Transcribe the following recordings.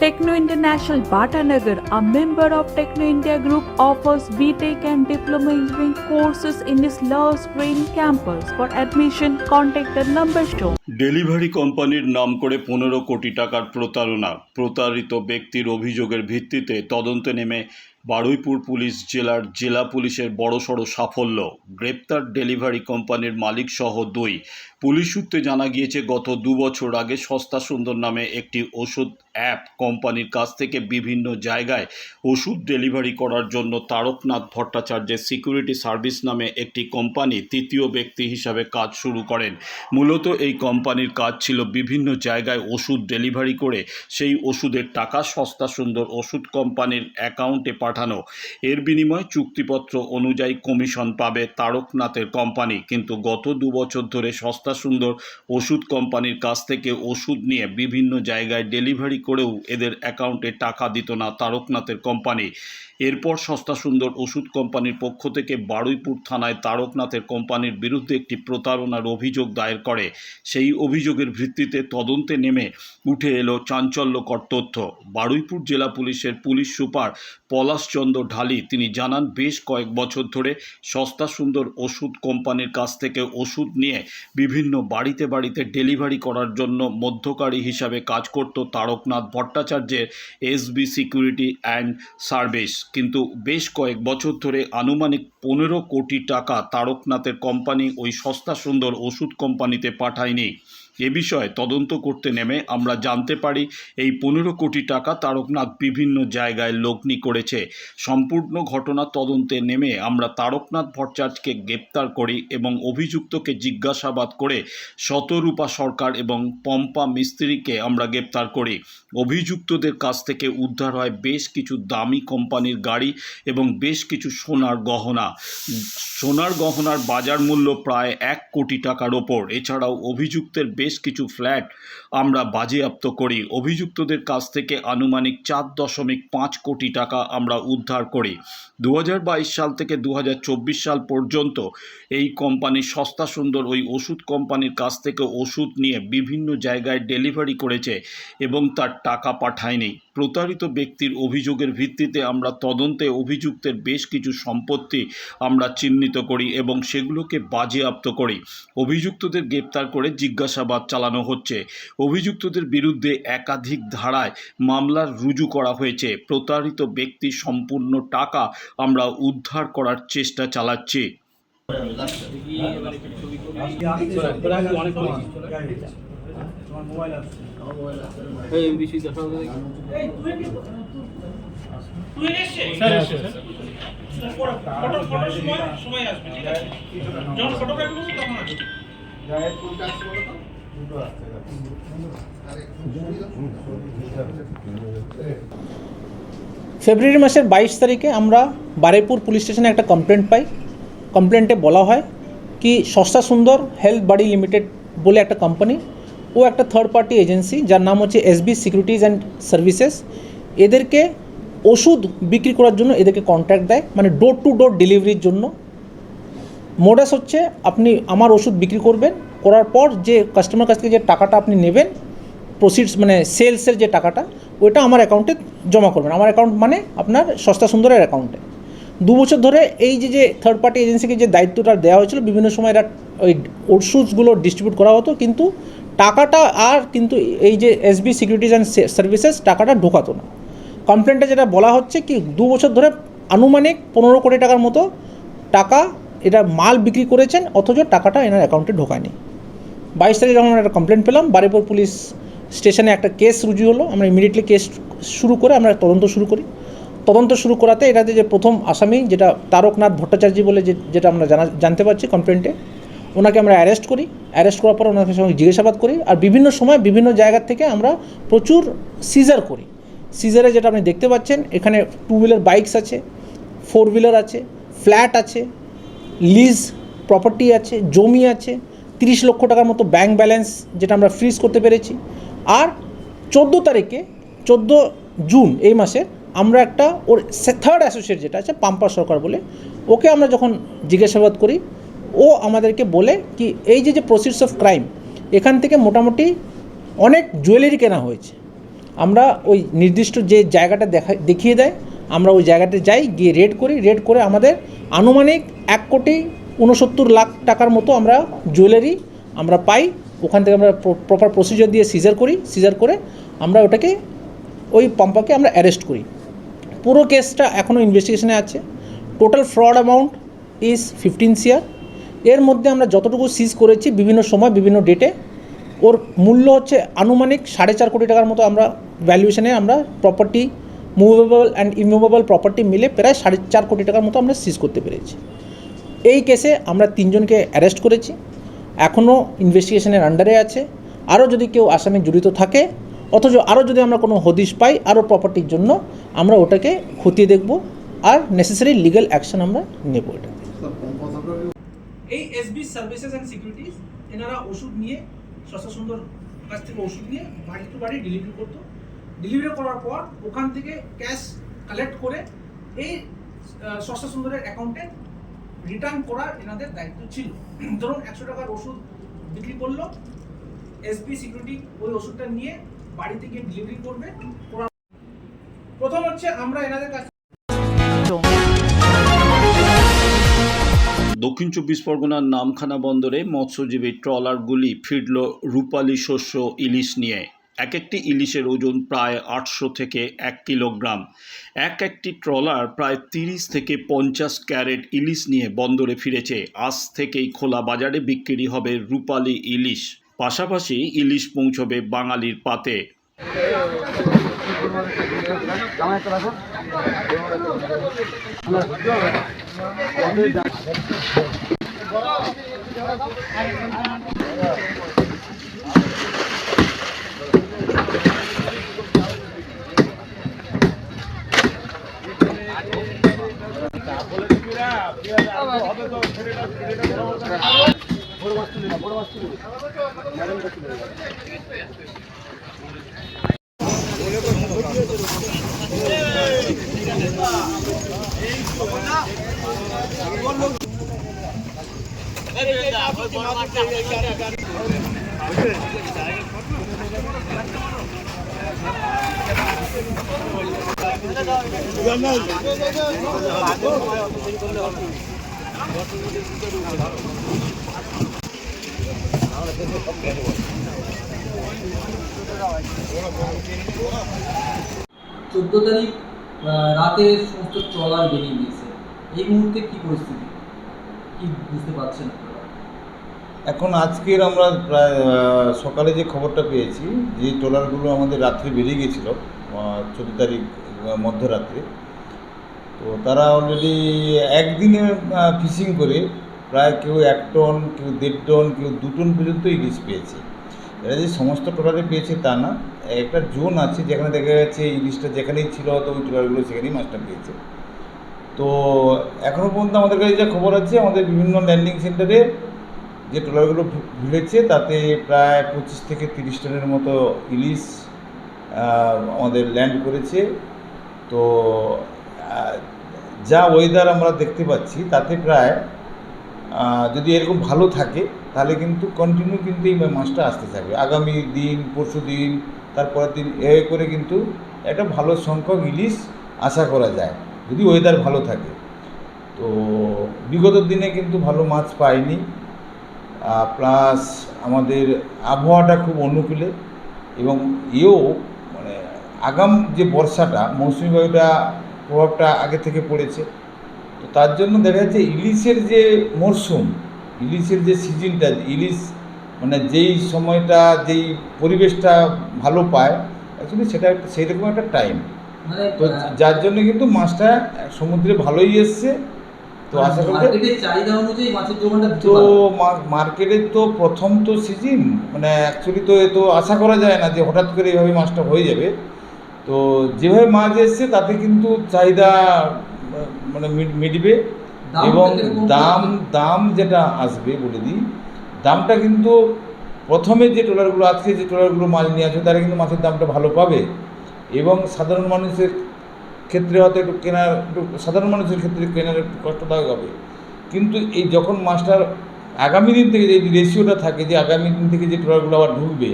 Techno International Bhatanagar, a member of Techno India Group, offers BTEC and Diploma Engineering courses in its Love Spring campus. For admission, contact the number shown. Delivery কোম্পানির নাম করে পনেরো কোটি টাকার প্রতারণা প্রতারিত ব্যক্তির অভিযোগের ভিত্তিতে তদন্তে নেমে বারুইপুর পুলিশ জেলার জেলা পুলিশের বড়সড় সাফল্য। গ্রেপ্তার ডেলিভারি কোম্পানির মালিক সহ দুই। পুলিশ সূত্রে জানা গিয়েছে, গত দু বছর আগে সস্তা সুন্দর নামে একটি ওষুধ অ্যাপ কোম্পানির কাছ থেকে বিভিন্ন জায়গায় ওষুধ ডেলিভারি করার জন্য তারকনাথ ভট্টাচার্যের সিকিউরিটি সার্ভিস নামে একটি কোম্পানি তৃতীয় ব্যক্তি হিসাবে কাজ শুরু করেন। মূলত এই কোম্পানির কাজ ছিল বিভিন্ন জায়গায় ওষুধ ডেলিভারি করে সেই ওষুধের টাকা সস্তা সুন্দর ওষুধ কোম্পানির অ্যাকাউন্টে পাঠানো এর বিনিময়ে চুক্তিপত্র অনুযায়ী কমিশন পাবে তারকনাথের কোম্পানি। কিন্তু গত দু বছর ধরে সস্তা সুন্দর ওষুধ কোম্পানির কাছ থেকে ওষুধ নিয়ে বিভিন্ন জায়গায় ডেলিভারি করেও এদের অ্যাকাউন্টে টাকা দিত না তারকনাথের কোম্পানি। এরপর সস্তা সুন্দর ওষুধ কোম্পানির পক্ষ থেকে বারুইপুর থানায় তারকনাথের কোম্পানির বিরুদ্ধে একটি প্রতারণার অভিযোগ দায়ের করে। সেই অভিযোগের ভিত্তিতে তদন্তে নেমে উঠে এলো চাঞ্চল্যকর তথ্য। বারুইপুর জেলা পুলিশের পুলিশ সুপার পলাশচন্দ্র ঢালি তিনি জানান, বেশ কয়েক বছর ধরে সস্তা সুন্দর ওষুধ কোম্পানির কাছ থেকে ওষুধ নিয়ে বিভিন্ন বাড়িতে বাড়িতে ডেলিভারি করার জন্য মধ্যকারী হিসাবে কাজ করত তারকনাথ ভট্টাচার্যের এসবি সিকিউরিটি অ্যান্ড সার্ভিস। কিন্তু বেশ কয়েক বছর ধরে আনুমানিক পনেরো কোটি টাকা তারকনাথের কোম্পানি ওই সস্তা সুন্দর ওষুধ কোম্পানিতে পাঠায়নি। এ বিষয়ে তদন্ত করতে নেমে আমরা জানতে পারি, এই পনেরো কোটি টাকা তারকনাথ বিভিন্ন জায়গায় লগ্নি করেছে। সম্পূর্ণ ঘটনা তদন্তে নেমে আমরা তারকনাথ ভট্টাচার্যকে গ্রেপ্তার করি এবং অভিযুক্তকে জিজ্ঞাসাবাদ করে শতরূপা সরকার এবং পম্পা মিস্ত্রিকে আমরা গ্রেপ্তার করি। অভিযুক্তদের কাছ থেকে উদ্ধার হয় বেশ কিছু দামি কোম্পানির গাড়ি এবং বেশ কিছু সোনার গহনা। সোনার গহনার বাজার মূল্য প্রায় এক কোটি টাকার ওপর। এছাড়াও অভিযুক্তের বেশ কিছু ফ্ল্যাট আমরা বাজেয়াপ্ত করি। অভিযুক্তদের কাছ থেকে আনুমানিক চার দশমিক পাঁচ কোটি টাকা আমরা উদ্ধার করি। দু হাজার বাইশ সাল থেকে দু হাজার চব্বিশ সাল পর্যন্ত এই কোম্পানি সস্তা সুন্দর ওই ওষুধ কোম্পানির কাছ থেকে ওষুধ নিয়ে বিভিন্ন জায়গায় ডেলিভারি করেছে এবং তার টাকা পাঠায়নি। প্রতারিত ব্যক্তির অভিযোগের ভিত্তিতে আমরা তদন্তে অভিযুক্তের বেশ কিছু সম্পত্তি আমরা চিহ্নিত করি এবং সেগুলোকে বাজেয়াপ্ত করি। অভিযুক্তদের গ্রেপ্তার করে জিজ্ঞাসাবাদ চালানো হচ্ছে। অভিযুক্তদের বিরুদ্ধে একাধিক ধারায় মামলার রুজু করা হয়েছে। প্রতারিত ব্যক্তির সম্পূর্ণ টাকা আমরা উদ্ধার করার চেষ্টা চালাচ্ছি। তোমার মোবাইল আছে এই বিষয় দেখা। হবে স্যার এসছে স্যার। ফটো ফটোর সময় সময় আসবে ঠিক আছে? যখন ফটোগ্রাফি করব তখন আসবে। গায়ের কোনটা আছে বলো তো দুটো আছে ফেব্রুয়ারি মাসের বাইশ তারিখে আমরা বারেপুর পুলিশ স্টেশনে একটা কমপ্লেন্ট পাই। কমপ্লেন্টে বলা হয় কি সস্তা সুন্দর হেলথ বাড়ি লিমিটেড বলে একটা কোম্পানি ও একটা থার্ড পার্টি এজেন্সি যার নাম হচ্ছে এসবি সিকিউরিটিজ অ্যান্ড সার্ভিসেস এদেরকে ওষুধ বিক্রি করার জন্য এদেরকে কন্ট্যাক্ট দেয়। মানে ডোর টু ডোর ডেলিভারির জন্য। মোডাস হচ্ছে আপনি আমার ওষুধ বিক্রি করবেন, করার পর যে কাস্টমার কাছ থেকে যে টাকাটা আপনি নেবেন প্রসিডস মানে সেলসের যে টাকাটা, ওইটা আমার অ্যাকাউন্টে জমা করবেন। আমার অ্যাকাউন্ট মানে আপনার সস্তা সুন্দরের অ্যাকাউন্টে দু বছর ধরে এই যে যে থার্ড পার্টি এজেন্সিকে যে দায়িত্বটা দেওয়া হয়েছিল, বিভিন্ন সময় এরা ওই ওষুধগুলো ডিস্ট্রিবিউট করা হতো, কিন্তু টাকাটা আর কিন্তু এই যে এসবি সিকিউরিটিজ অ্যান্ড সার্ভিসেস টাকাটা ঢোকাতো না। কমপ্লেনটা যেটা বলা হচ্ছে কি, দু বছর ধরে আনুমানিক পনেরো কোটি টাকার মতো টাকা এটা মাল বিক্রি করেছেন, অথচ টাকাটা এনার অ্যাকাউন্টে ঢোকায়নি। বাইশ তারিখ যখন একটা কমপ্লেন পেলাম, বারিপুর পুলিশ স্টেশনে একটা কেস রুজু হলো। আমরা ইমিডিয়েটলি কেস শুরু করে আমরা তদন্ত শুরু করি। তদন্ত শুরু করাতে এটাতে যে প্রথম আসামি, যেটা তারকনাথ ভট্টাচার্য বলে যেটা আমরা জানা জানতে পারছি কমপ্লেন্টে ওনাকে আমরা অ্যারেস্ট করি। অ্যারেস্ট করার পর ওনাকে সঙ্গে জিজ্ঞাসাবাদ করি। আর বিভিন্ন সময় বিভিন্ন জায়গা থেকে আমরা প্রচুর সিজার করি। সিজারে যেটা আপনি দেখতে পাচ্ছেন, এখানে টু হুইলার বাইকস আছে ফোর হুইলার আছে ফ্ল্যাট আছে লিজ প্রপার্টি আছে, জমি আছে, তিরিশ লক্ষ টাকার মতো ব্যাংক ব্যালেন্স যেটা আমরা ফ্রিজ করতে পেরেছি। আর চোদ্দ তারিখে, চোদ্দ জুন এই মাসে আমরা একটা ওর থার্ড অ্যাসোসিয়েট যেটা আছে, পাম্পা সরকার বলে, ওকে আমরা যখন জিজ্ঞাসাবাদ করি ও আমাদেরকে বলে কি, এই যে যে প্রসিডস অফ ক্রাইম এখান থেকে মোটামুটি অনেক জুয়েলারি কেনা হয়েছে। আমরা ওই নির্দিষ্ট যে জায়গাটা দেখা, দেখিয়ে দেয়, আমরা ওই জায়গাতে যাই, গিয়ে রেড করি। রেড করে আমাদের আনুমানিক এক কোটি উনসত্তর লাখ টাকার মতো আমরা জুয়েলারি আমরা পাই। ওখান থেকে আমরা প্রপার প্রসিজার দিয়ে সিজার করি। সিজার করে আমরা ওটাকে ওই পাম্পাকে আমরা অ্যারেস্ট করি। পুরো কেসটা এখনও ইনভেস্টিগেশনে আছে। Total fraud amount is fifteen সিয়ার এর মধ্যে আমরা যতটুকু সিজ করেছি বিভিন্ন সময়, বিভিন্ন ডেটে ওর মূল্য হচ্ছে আনুমানিক সাড়ে চার কোটি টাকার মতো আমরা ভ্যালুয়েশনে আমরা property movable and immovable property মিলে প্রায় সাড়ে চার কোটি টাকার মতো আমরা সিজ করতে পেরেছি। এই কেসে আমরা তিনজনকে অ্যারেস্ট করেছি এখনও ইনভেস্টিগেশনের আন্ডারে আছে। আরও যদি কেউ আসামি জড়িত থাকে, অথচ আরও যদি আমরা কোনো হদিশ পাই, আরও প্রপার্টির জন্য আমরা ওটাকে খতিয়ে দেখব আর নেসেসারি লিগ্যাল অ্যাকশন আমরা নেব এটা। এই এসবি সার্ভিসেস অ্যান্ড সিকিউরিটিজ এনারা ওষুধ নিয়ে সস্তা সুন্দর কাছ থেকে ওষুধ নিয়ে বাড়ি টু বাড়ি ডেলিভারি করতো। ডেলিভারি করার পর ওখান থেকে ক্যাশ কালেক্ট করে এই সস্তা সুন্দরের অ্যাকাউন্টে রিটার্ন করার এনাদের দায়িত্ব ছিল। ধরুন একশো টাকার ওষুধ বিক্রি করল এসবি সিকিউরিটি ওই ওষুধটা নিয়ে বাড়িতে গিয়ে ডেলিভারি করবে। প্রথম হচ্ছে আমরা এনাদের কাছে দক্ষিণ চব্বিশ পরগনার নামখানা বন্দরে মৎস্যজীবী ট্রলারগুলি ফিরল রূপালি শস্য ইলিশ নিয়ে। এক একটি ইলিশের ওজন প্রায় আটশো থেকে এক কিলোগ্রাম। এক একটি ট্রলার প্রায় তিরিশ থেকে পঞ্চাশ ক্যারেট ইলিশ নিয়ে বন্দরে ফিরেছে। আজ থেকেই খোলা বাজারে বিক্রি হবে রূপালী ইলিশ। পাশাপাশি ইলিশ পৌঁছবে বাঙালির পাতে। বড় মাছ তুলি বড় মাছ তুলি ম্যাডাম কাছে এই তো না চোদ্দ তারিখ রাতে সমস্ত ট্রলার বেরিয়ে গিয়েছে। এই মুহূর্তে কি পরিস্থিতি? কি বুঝতে পারছেন এখন আজকের আমরা প্রায় সকালে যে খবরটা পেয়েছি, যে ট্রলারগুলো আমাদের রাত্রে বেরিয়ে গেছিল চোদ্দ তারিখ মধ্যরাত্রে, তো তারা অলরেডি একদিনে ফিশিং করে প্রায় কেউ এক টন, কেউ দেড় টন, কেউ দু টন পর্যন্ত ইলিশ পেয়েছে। এরা যে সমস্ত ট্রলারে পেয়েছে তা না, একটা জোন আছে যেখানে দেখা যাচ্ছে ইলিশটা যেখানেই ছিল, হয়তো ওই ট্রলারগুলো সেখানেই মাছটা পেয়েছে। তো এখনও পর্যন্ত আমাদের কাছে যা খবর আছে, আমাদের বিভিন্ন ল্যান্ডিং সেন্টারে যে ট্রলারগুলো ভিড়েছে তাতে প্রায় পঁচিশ থেকে তিরিশ টনের মতো ইলিশ আমাদের ল্যান্ড করেছে। তো যা ওয়েদার আমরা দেখতে পাচ্ছি, তাতে প্রায় যদি এরকম ভালো থাকে, তাহলে কিন্তু কন্টিনিউ কিন্তু এই মাছটা আসতে থাকবে। আগামী দিন, পরশু দিন, তারপরের দিন, এ করে কিন্তু একটা ভালো সংখ্যক ইলিশ আশা করা যায়। যদি ওয়েদার ভালো থাকে। তো বিগত দিনে কিন্তু ভালো মাছ পাইনি। প্লাস আমাদের আবহাওয়াটা খুব অনুকূলে এবং এও মানে আগাম যে বর্ষাটা, মৌসুমি বায়ুটা প্রভাবটা আগে থেকে পড়েছে। তো তার জন্য দেখা যাচ্ছে ইলিশের যে মরশুম ইলিশের যে সিজনটা ইলিশ মানে যেই সময়টা, যেই পরিবেশটা ভালো পায় অ্যাকচুয়ালি সেটা একটা সেই রকম একটা টাইম তো যার জন্য কিন্তু মাছটা সমুদ্রে ভালোই এসছে। তো আশা করি মার্কেটের চাহিদা অনুযায়ী মাছের দিতে তো মার্কেটের তো প্রথম তো সিজন মানে অ্যাকচুয়ালি তো এ তো আশা করা যায় না যে হঠাৎ করে এইভাবে মাছটা হয়ে যাবে। তো যেভাবে মাছ এসছে তাতে কিন্তু চাহিদা মানে মিট- মিটবে এবং দাম দাম যেটা আসবে বলে দিই দামটা কিন্তু প্রথমে যে ট্রলারগুলো আজকে যে ট্রলারগুলো মাছ নিয়ে আসবে তারা কিন্তু মাছের দামটা ভালো পাবে। এবং সাধারণ মানুষের ক্ষেত্রে হয়তো একটু কেনার একটু সাধারণ মানুষের ক্ষেত্রে কেনার একটু কষ্টদায়ক হবে। কিন্তু এই যখন মাছটার আগামী দিন থেকে যে রেশিওটা থাকে যে আগামী দিন থেকে যে ট্রলারগুলো আবার ঢুকবে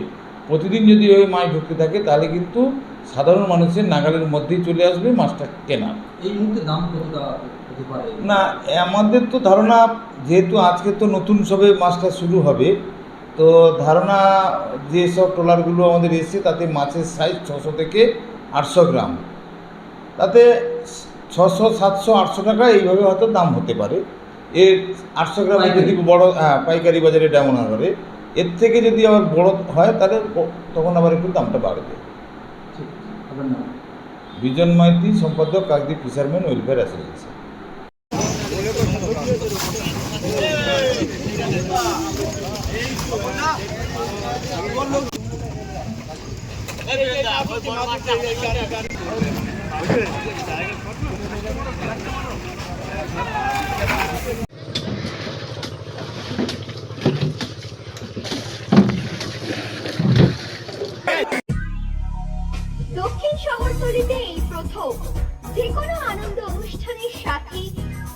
প্রতিদিন যদি ওই মাছ ঢুকতে থাকে তাহলে কিন্তু সাধারণ মানুষের নাগালের মধ্যেই চলে আসবে মাছটা কেনা। এই মুহূর্তে দাম কতটা না আমাদের তো ধারণা যেহেতু আজকে তো নতুন সবে মাছটা শুরু হবে তো ধারণা যেসব ট্রলারগুলো আমাদের এসছে তাতে মাছের সাইজ ছশো থেকে আটশো গ্রাম। তাতে ছশো সাতশো আটশো টাকা এইভাবে হয়তো দাম হতে পারে। এর আটশো গ্রামে যদি বড় হ্যাঁ পাইকারি বাজারে ডায়মন্ড হারবারে এর থেকে যদি আবার বড় হয় তাহলে তখন আবার একটু দামটা বাড়বে। বিজন মাইতি সম্পাদক কাকদ্বীপ ফিশারম্যান ওয়েলফেয়ার অ্যাসোসিয়েশন দক্ষিণ শহরতলিতে এই প্রথম যে কোনো আনন্দ অনুষ্ঠানের সাথে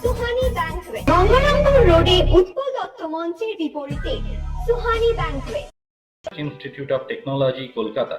সুহানি ব্যাংকুয়েট গঙ্গারামপুর রোডে উৎপল দত্ত মঞ্চের বিপরীতে Suhani banquet Institute of Technology, Kolkata,